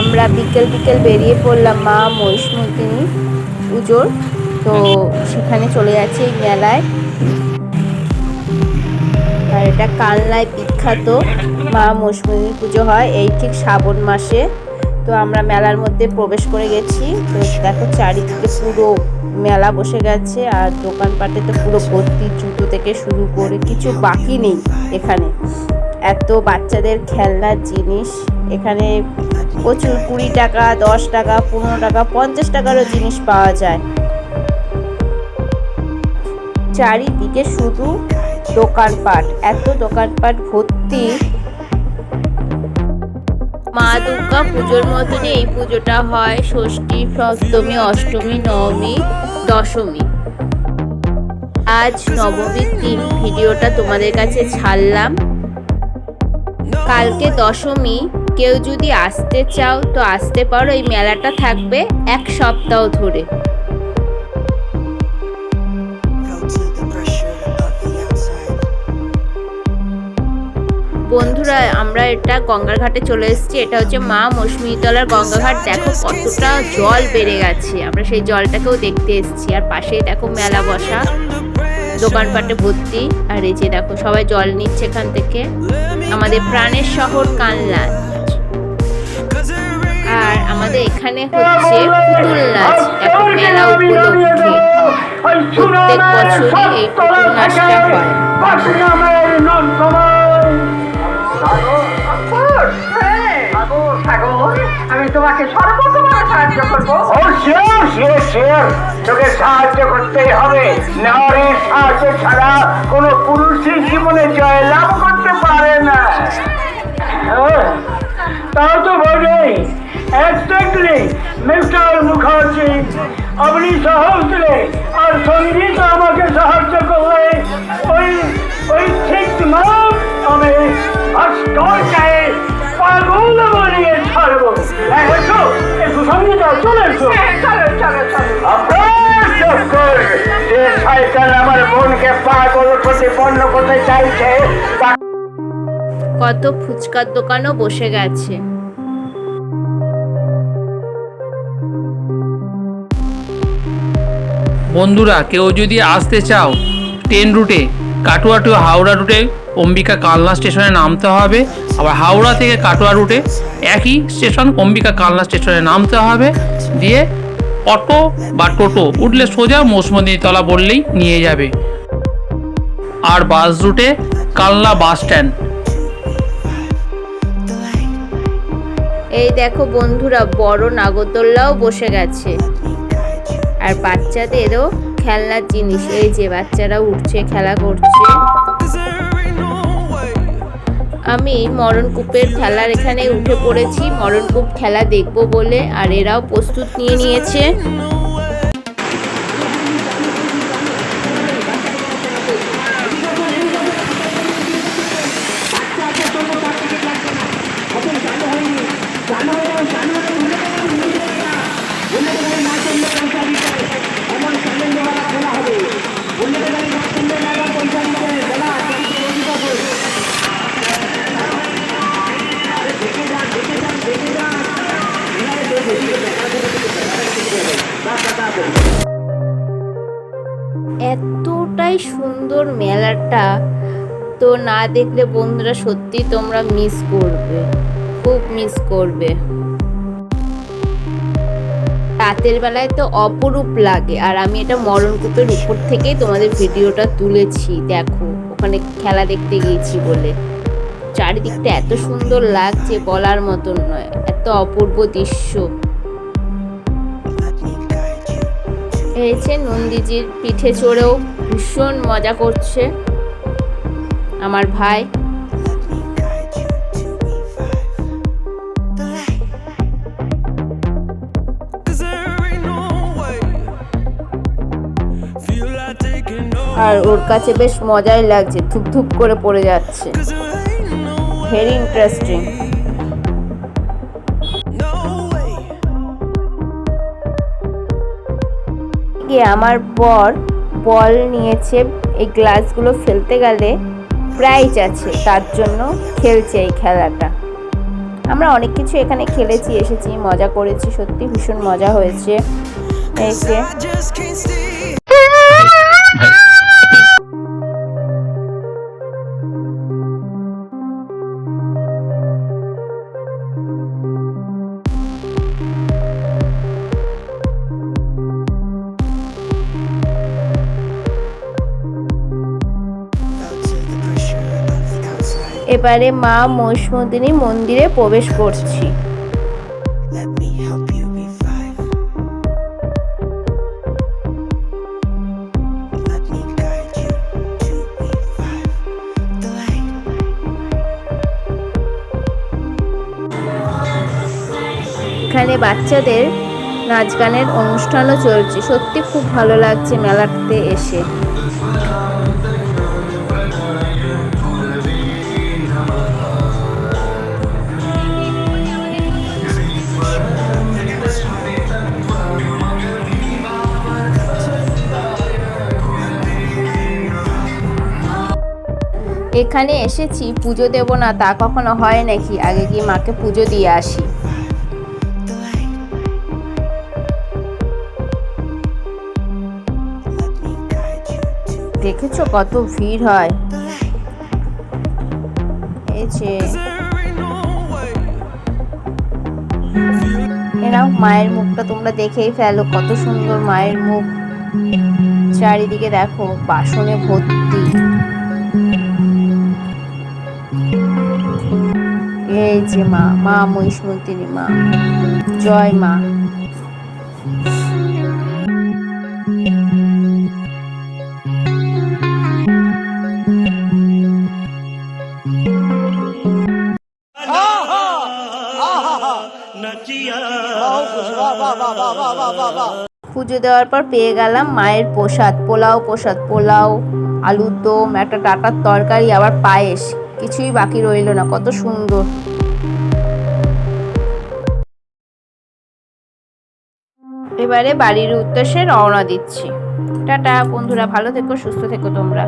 আমরা বিকেল বিকেল বেরিয়ে পড়লাম মা মহিষমর্দিনী পুজোর। তো সেখানে চলে যাচ্ছে এই মেলায়। আর এটা কালনায় বিখ্যাত মা মহিষমর্দিনী পুজো হয়, এই ঠিক শ্রাবণ মাসে। তো আমরা মেলার মধ্যে প্রবেশ করে গেছি। তো দেখো চারিদিকে পুরো মেলা বসে গেছে, আর দোকানপাটে তো পুরো ভর্তি জুতো থেকে শুরু করে কিছু বাকি নেই এখানে। এত বাচ্চাদের খেলনার জিনিস। এখানে প্রচুর কুড়ি টাকা, দশ টাকা, পনেরো টাকা, পঞ্চাশ টাকারও জিনিস পাওয়া যায়। চারিদিকে শুধু দোকানপাট, এত দোকানপাট ভর্তি। মা দুর্গা পুজোর মতনই এই পুজোটা হয়, ষষ্ঠী, সপ্তমী, অষ্টমী, নবমী, দশমী। আজ নবমীর দিন, ভিডিওটা তোমাদের কাছে ছাড়লাম। কালকে দশমী কেউ যদি আসতে চাও তো আসতে পারো, এই মেলাটা থাকবে এক সপ্তাহ ধরে. বন্ধুরা, আমরা এটা গঙ্গার ঘাটে চলে এসেছি। এটা হচ্ছে মা মৌসুমীতলার গঙ্গাঘাট দেখো কতটা জল বেড়ে গেছে। আমরা সেই জলটাকেও দেখতে এসেছি। আর পাশেই দেখো মেলা বসা, দোকানপাটে ভর্তি। আর এই যে দেখো, সবাই জল নিচ্ছে এখান থেকে। আমাদের প্রাণের শহর কানলা। এখানে হচ্ছে পুতুল নাচ এখন মেলা উপলক্ষে প্রত্যেক বছরই এই পুতুল নাচটা হয় ছাড়া কোনো পুরুষই জীবনে করতে পারে না হ্যাঁ, তাও তো বোঝেই এক্স্যাক্টলি মিস্টার মুখার্জি আপনি সাহস দিলে আর সংগীত আমাকে সাহায্য করলে ওই ওই ঠিক নাম আমি ভাস্করকে পাগল বানিয়ে ছাড়বো এসো একটু সংগীত চলে এসো চলো চলো চলো আপনার চক্কর যে শয়তান আমার বোনকে পাগল প্রতিপন্ন করতে চাইছে কত ফুচকার দোকানও বসে গেছে। বন্ধুরা, কেউ যদি আসতে চাও ট্রেন রুটে কাটোয়া টু হাওড়া রুটে অম্বিকা কালনা স্টেশনে নামতে হবে। আবার হাওড়া থেকে কাটোয়া রুটে একই স্টেশন অম্বিকা কালনা স্টেশনে নামতে হবে। দিয়ে অটো বা টোটো উঠলে সোজা তলা বললেই নিয়ে যাবে। আর বাস রুটে কালনা বাস স্ট্যান্ড এই দেখো বন্ধুরা, বড় নাগরদোল্লাও বসে গেছে। আর বাচ্চাদেরও খেলনার জিনিস। এই যে বাচ্চারা উঠছে, খেলা করছে। আমি মরণকূপের খেলার এখানে উঠে পড়েছি। মরণকূপ খেলা দেখব বলে, আর এরাও প্রস্তুত নিয়ে নিয়েছে। এতটাই সুন্দর মেলাটা, তো না দেখলে বন্ধুরা সত্যি তোমরা মিস করবে, খুব মিস করবে। রাতের বেলায় তো অপরূপ লাগে, আর আমি এটা মরণকূপের উপর থেকেই তোমাদের ভিডিওটা তুলেছি, দেখো, ওখানে খেলা দেখতে গিয়েছি বলে। চারিদিকটা এত সুন্দর লাগছে বলার মতন নয়, এত অপূর্ব দৃশ্য। হয়েছে নন্দীজির পিঠে চড়েও ভীষণ মজা করছে আমার ভাই। আর ওর কাছে বেশ মজাই লাগছে ধুপ ধুপ করে পড়ে যাচ্ছে। ভেরি ইন্টারেস্টিং আমার বর বল নিয়েছে এই গ্লাসগুলো ফেলতে গেলে প্রাইজ আছে তার জন্য খেলছে এই খেলাটা। আমরা অনেক কিছু এখানে খেলেছি এসেছি মজা করেছি সত্যি ভীষণ মজা হয়েছে। এই এবারে মা মহিষমর্দিনী মন্দিরে প্রবেশ করছি. এখানে বাচ্চাদের নাচ গানের অনুষ্ঠানও চলছে। সত্যি খুব ভালো লাগছে মেলাতে এসে। এখানে এসেছি, পুজো দেব না, তা কখনো হয় নাকি? আগে গিয়ে মাকে পুজো দিয়ে আসি। দেখেছ কত ভিড় হয়? এরাও মায়ের মুখটা তোমরা দেখেই ফেলো, কত সুন্দর মায়ের মুখ। চারিদিকে দেখো, বাসনে ভর্তি। এই যে মা মা মহিষমন্তিনী মা, জয় মা। পুজো দেওয়ার পর পেয়ে গেলাম মায়ের প্রসাদ, পোলাও প্রসাদ, পোলাও, আলুর দম, একটা ডাটার তরকারি, আবার পায়েস। কিছুই বাকি রইল না, কত সুন্দর। এবারে বাড়ির উদ্দেশ্যে রওনা দিচ্ছি। টাটা বন্ধুরা, ভালো থেকো, সুস্থ থেকো তোমরা।